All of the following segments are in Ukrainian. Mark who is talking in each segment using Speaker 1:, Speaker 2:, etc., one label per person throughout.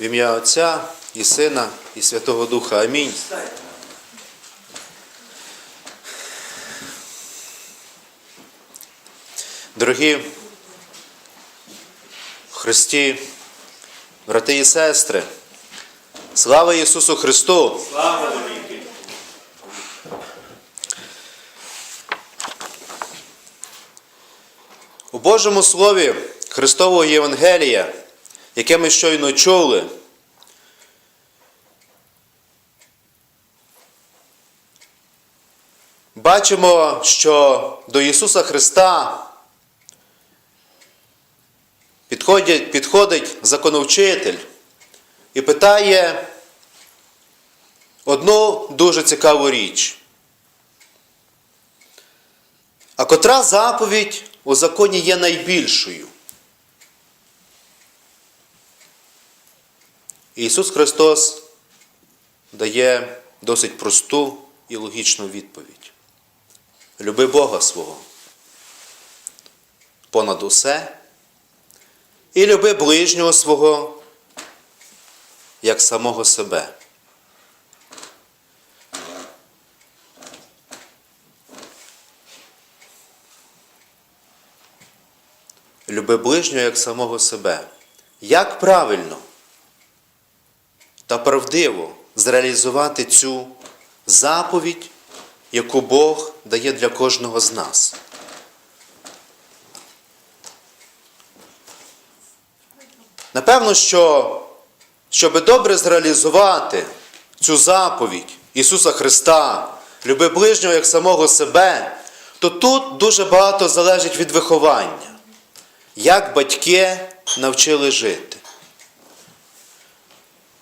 Speaker 1: В ім'я Отця і Сина, і Святого Духа. Амінь. Дорогі Христі, брати і сестри, слава Ісусу Христу!
Speaker 2: Слава!
Speaker 1: У Божому Слові Христового Євангелія, яке ми щойно чули, бачимо, що до Ісуса Христа підходить, підходить законовчитель і питає одну дуже цікаву річ. А котра заповідь у законі є найбільшою? Ісус Христос дає досить просту і логічну відповідь. Люби Бога свого понад усе і люби ближнього свого як самого себе. Люби ближнього як самого себе. Як правильно та правдиво зреалізувати цю заповідь, яку Бог дає для кожного з нас? Напевно, що щоб добре зреалізувати цю заповідь Ісуса Христа, люби ближнього як самого себе, то тут дуже багато залежить від виховання як батьки навчили жити.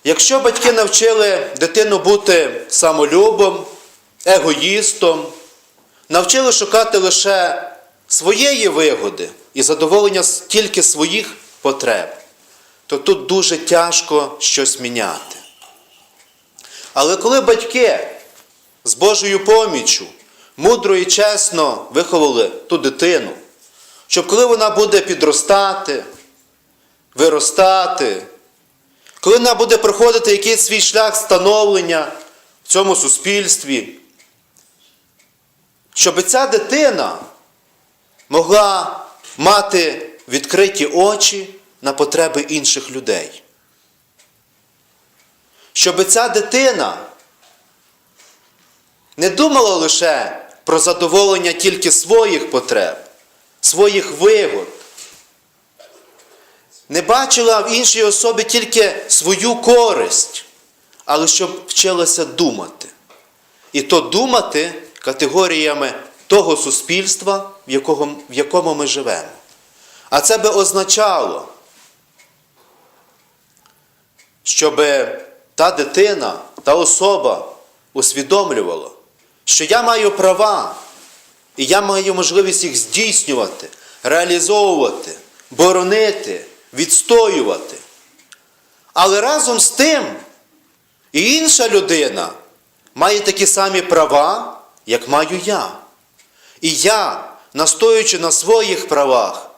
Speaker 1: Якщо батьки навчили дитину бути самолюбом, егоїстом, навчили шукати лише своєї вигоди і задоволення тільки своїх потреб, то тут дуже тяжко щось міняти. Але коли батьки з Божою поміччю мудро і чесно виховали ту дитину, щоб коли вона буде підростати, виростати, коли вона буде проходити якийсь свій шлях становлення в цьому суспільстві, щоб ця дитина могла мати відкриті очі на потреби інших людей. Щоб ця дитина не думала лише про задоволення тільки своїх потреб, своїх вигод. Не бачила в іншій особі тільки свою користь, але щоб вчилася думати. І то думати категоріями того суспільства, в якому, в якому ми живемо. А це би означало, щоб та дитина, та особа усвідомлювала, що я маю права. І я маю можливість їх здійснювати, реалізовувати, боронити, відстоювати. Але разом з тим і інша людина має такі самі права, як маю я. І я, настоюючи на своїх правах,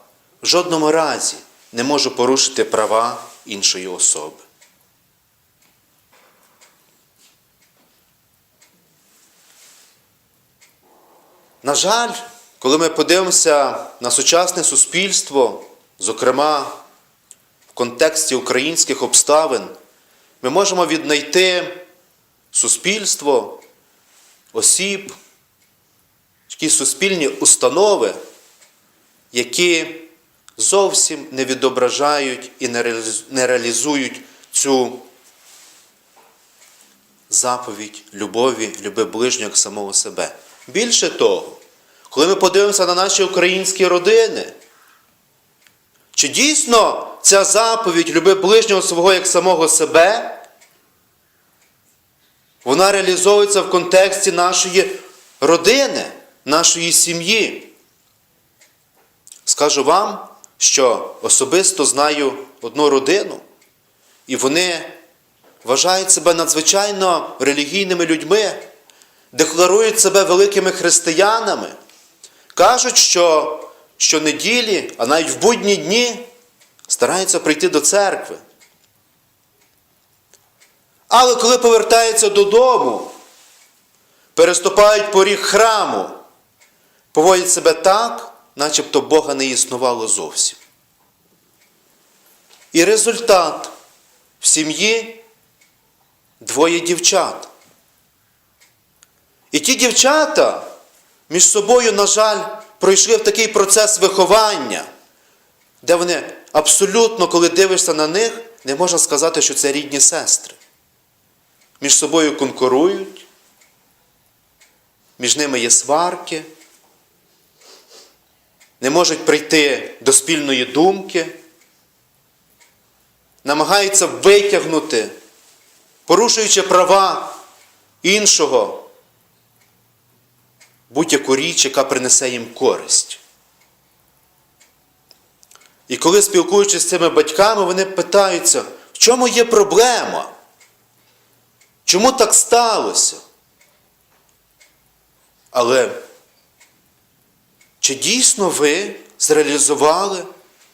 Speaker 1: в жодному разі не можу порушити права іншої особи. На жаль, коли ми подивимося на сучасне суспільство, зокрема контексті українських обставин, ми можемо віднайти суспільство, осіб, якісь суспільні установи, які зовсім не відображають і не реалізують цю заповідь любові, люби ближнього як самого себе. Більше того, коли ми подивимося на наші українські родини, чи дійсно ця заповідь люби ближнього свого як самого себе, вона реалізовується в контексті нашої родини, нашої сім'ї? Скажу вам, що особисто знаю одну родину, і вони вважають себе надзвичайно релігійними людьми декларують себе великими християнами, кажуть, що щонеділі, а навіть в будні дні стараються прийти до церкви. Але коли повертаються додому, переступають поріг храму, поводять себе так, начебто Бога не існувало зовсім. І результат в сім'ї двоє дівчат. І ті дівчата між собою, на жаль, пройшли в такий процес виховання, де вони абсолютно, коли дивишся на них, не можна сказати, що це рідні сестри. Між собою конкурують, між ними є сварки, не можуть прийти до спільної думки, намагаються витягнути, порушуючи права іншого, будь-яку річ, яка принесе їм користь. І коли спілкуючись з цими батьками, вони питаються, в чому є проблема? Чому так сталося? Але чи дійсно ви зреалізували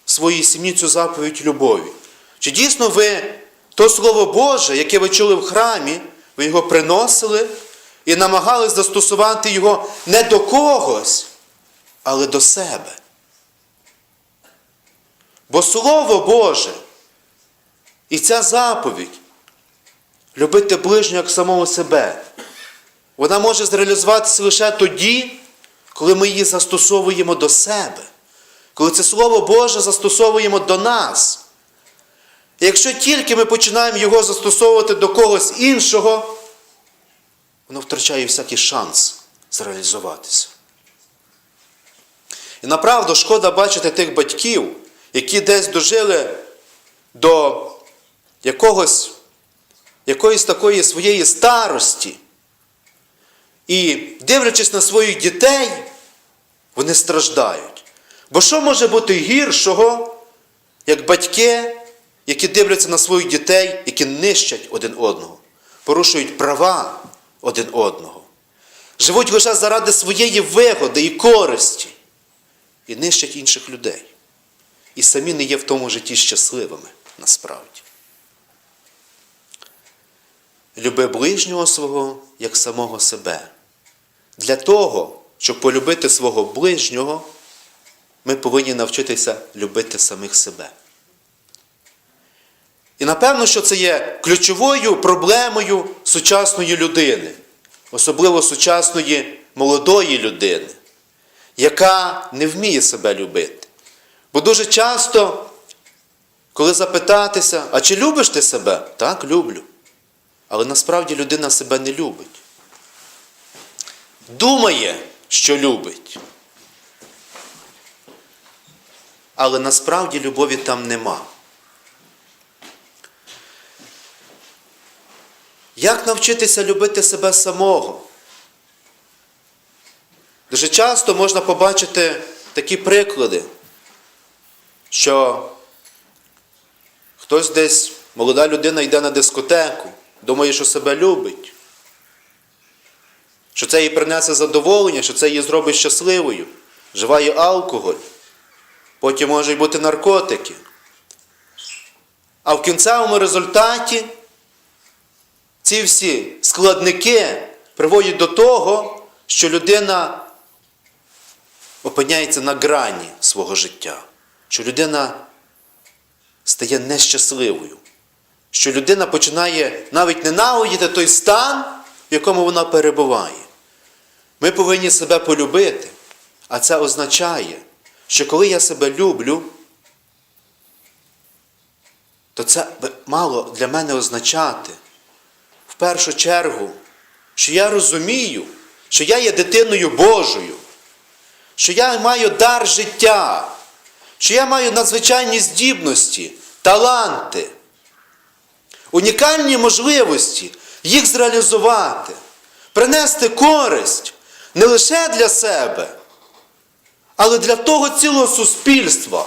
Speaker 1: в своїй сім'ї цю заповідь любові? Чи дійсно ви то Слово Боже, яке ви чули в храмі, ви його приносили і намагались застосувати його не до когось, але до себе? Бо Слово Боже і ця заповідь любити ближнього як самого себе, вона може зреалізуватися лише тоді, коли ми її застосовуємо до себе, коли це Слово Боже застосовуємо до нас. І якщо тільки ми починаємо його застосовувати до когось іншого, воно втрачає всякий шанс зреалізуватися. І направду шкода бачити тих батьків, які десь дожили до якогось, якоїсь такої своєї старості. І дивлячись на своїх дітей, вони страждають. Бо що може бути гіршого, як батьки, які дивляться на своїх дітей, які нищать один одного, порушують права один одного, живуть лише заради своєї вигоди і користі і нищать інших людей. І самі не є в тому житті щасливими насправді. Люби ближнього свого як самого себе. Для того, щоб полюбити свого ближнього, ми повинні навчитися любити самих себе. І напевно, що це є ключовою проблемою сучасної людини, особливо сучасної молодої людини, яка не вміє себе любити. Бо дуже часто, коли запитатися, а чи любиш ти себе? Так, люблю. Але насправді людина себе не любить. Думає, що любить. Але насправді любові там нема. Як навчитися любити себе самого? Дуже часто можна побачити такі приклади, що хтось десь, молода людина йде на дискотеку, думає, що себе любить, що це їй принесе задоволення, що це її зробить щасливою, вживає алкоголь, потім можуть бути наркотики. А в кінцевому результаті ці всі складники приводять до того, що людина опиняється на грані свого життя, що людина стає нещасливою, що людина починає навіть ненавидіти той стан, в якому вона перебуває. Ми повинні себе полюбити, а це означає, що коли я себе люблю, то це мало для мене означати в першу чергу, що я розумію, що я є дитиною Божою, що я маю дар життя, що я маю надзвичайні здібності, таланти, унікальні можливості їх зреалізувати, принести користь не лише для себе, але для того цілого суспільства,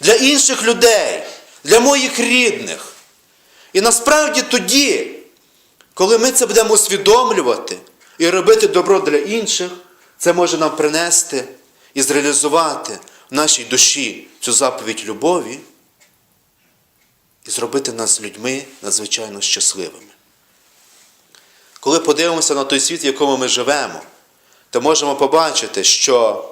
Speaker 1: для інших людей, для моїх рідних. І насправді тоді, коли ми це будемо усвідомлювати і робити добро для інших, це може нам принести і зреалізувати нашій душі цю заповідь любові і зробити нас людьми надзвичайно щасливими. коли подивимося на той світ, в якому ми живемо, то можемо побачити, що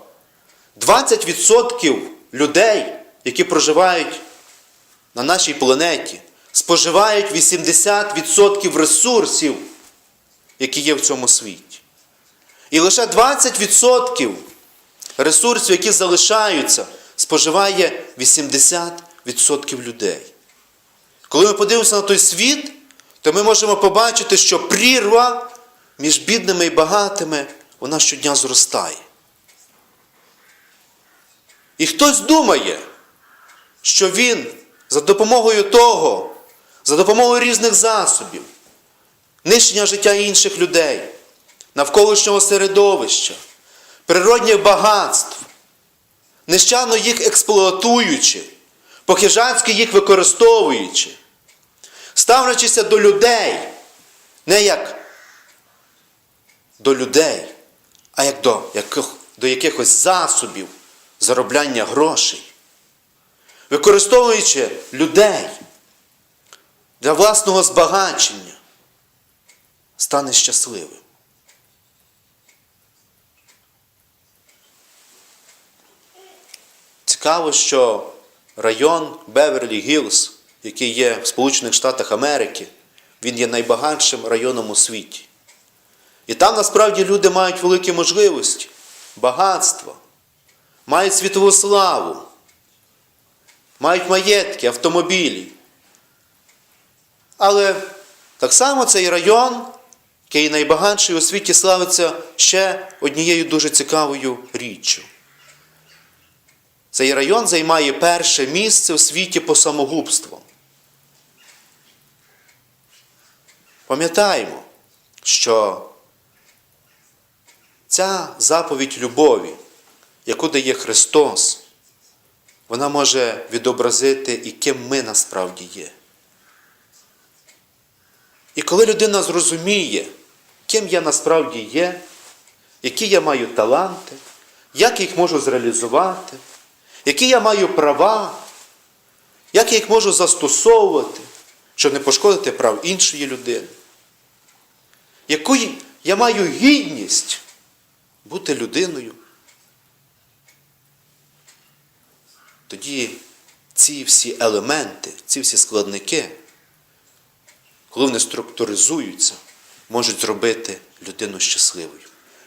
Speaker 1: 20% людей, які проживають на нашій планеті, споживають 80% ресурсів, які є в цьому світі. І лише 20% ресурсів, які залишаються, споживає 80% людей. Коли ми подивимося на той світ, то ми можемо побачити, що прірва між бідними і багатими вона щодня зростає. І хтось думає, що він за допомогою того, за допомогою різних засобів, нищення життя інших людей, навколишнього середовища, природних багатств, нещано їх експлуатуючи, по-хижанськи їх використовуючи, ставлячися до людей не як до людей, а як до, яких, до якихось засобів заробляння грошей, використовуючи людей для власного збагачення, стане щасливим. Цікаво, що район Беверлі Гілз, який є в Сполучених Штатах Америки, він є найбагатшим районом у світі. І там насправді люди мають великі можливості, багатство, мають світову славу, мають маєтки, автомобілі. Але так само цей район, який найбагатший у світі, славиться ще однією дуже цікавою річчю. Цей район займає перше місце у світі по самогубствам. Пам'ятаємо, що ця заповідь любові, яку дає Христос, вона може відобразити і ким ми насправді є. І коли людина зрозуміє, ким я насправді є, які я маю таланти, як їх можу зреалізувати, які я маю права, як я їх можу застосовувати, щоб не пошкодити прав іншої людини, яку я маю гідність бути людиною, тоді ці всі елементи, ці всі складники, коли вони структуризуються, можуть зробити людину щасливою.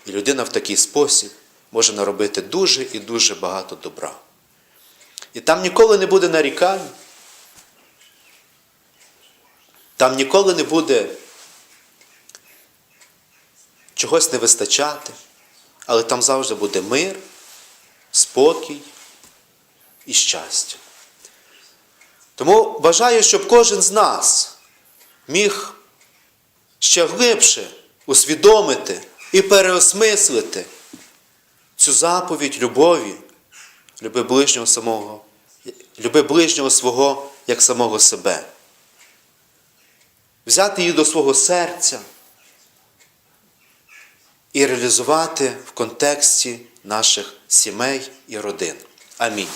Speaker 1: І людина в такий спосіб може наробити дуже і дуже багато добра. І там ніколи не буде нарікань, там ніколи не буде чогось не вистачати, але там завжди буде мир, спокій і щастя. Тому бажаю, щоб кожен з нас міг ще глибше усвідомити і переосмислити цю заповідь любові, люби ближнього самого, люби ближнього свого як самого себе. Взяти її до свого серця і реалізувати в контексті наших сімей і родин. Амінь.